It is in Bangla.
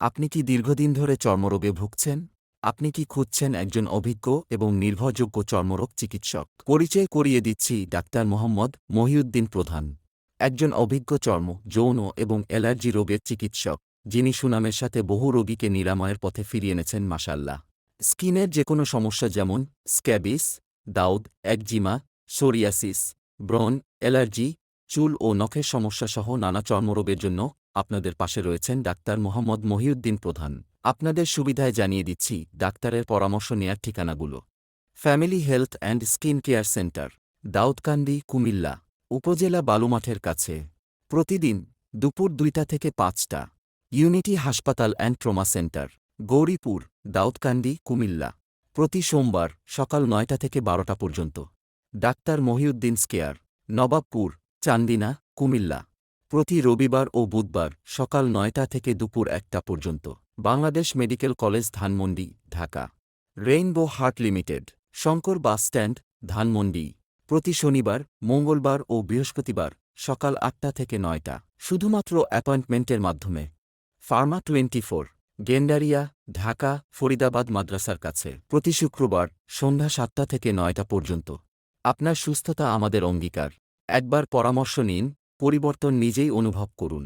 আপনি কি দীর্ঘদিন ধরে চর্মরোগে ভুগছেন? আপনি কি খুঁজছেন একজন অভিজ্ঞ এবং নির্ভরযোগ্য চর্মরোগ চিকিৎসক? পরিচয় করিয়ে দিচ্ছি ডাক্তার মোহাম্মদ মহিউদ্দিন প্রধান, একজন অভিজ্ঞ চর্ম, যৌন এবং অ্যালার্জি রোগের চিকিৎসক, যিনি সুনামের সাথে বহু রোগীকে নিরাময়ের পথে ফিরিয়ে এনেছেন মাসাল্লাহ স্কিনের যে কোনো সমস্যা যেমন স্ক্যাবিস, দাউদ, একজিমা, সোরিয়াসিস ব্রন অ্যালার্জি, চুল ও নখের সমস্যা সহ নানা চর্মরোগের জন্য আপনাদের পাশে রয়েছেন ডাক্তার মোহাম্মদ মহিউদ্দিন প্রধান। আপনাদের সুবিধায় জানিয়ে দিচ্ছি, ডাক্তারের পরামর্শ নেয়ার ঠিকানাগুলো। Family health and skin care centre, Daudkandi, Cumilla, উপজেলা বালুমাঠের কাছে। প্রতিদিন দুপুর দুইটা থেকে পাঁচটা। ইউনিটি হাসপাতাল and trauma centre, Gouripur, Daudkandi, Cumilla. প্রতি সোমবার সকাল নয়টা থেকে বারোটা পর্যন্ত। Doctor Mohiuddin square, Nawabpur, Chandina, Cumilla. প্রতি রবিবার ও বুধবার সকাল নয়টা থেকে দুপুর একটা পর্যন্ত Bangladesh medical college Dhanmondi, Dhaka. Rainbow heart limited, Shankar bus stand, Dhanmondi. প্রতি শনিবার, মঙ্গলবার ও বৃহস্পতিবার সকাল আটটা থেকে নয়টা শুধুমাত্র অ্যাপয়েন্টমেন্টের মাধ্যমে। Pharma twenty four Gendaria, Dhaka, Faridabad মাদ্রাসার কাছে প্রতি শুক্রবার সন্ধ্যা সাতটা থেকে নয়টা পর্যন্ত। আপনার সুস্থতা আমাদের অঙ্গীকার। একবার পরামর্শ নিন পরিবর্তন নিজেই অনুভব করুন।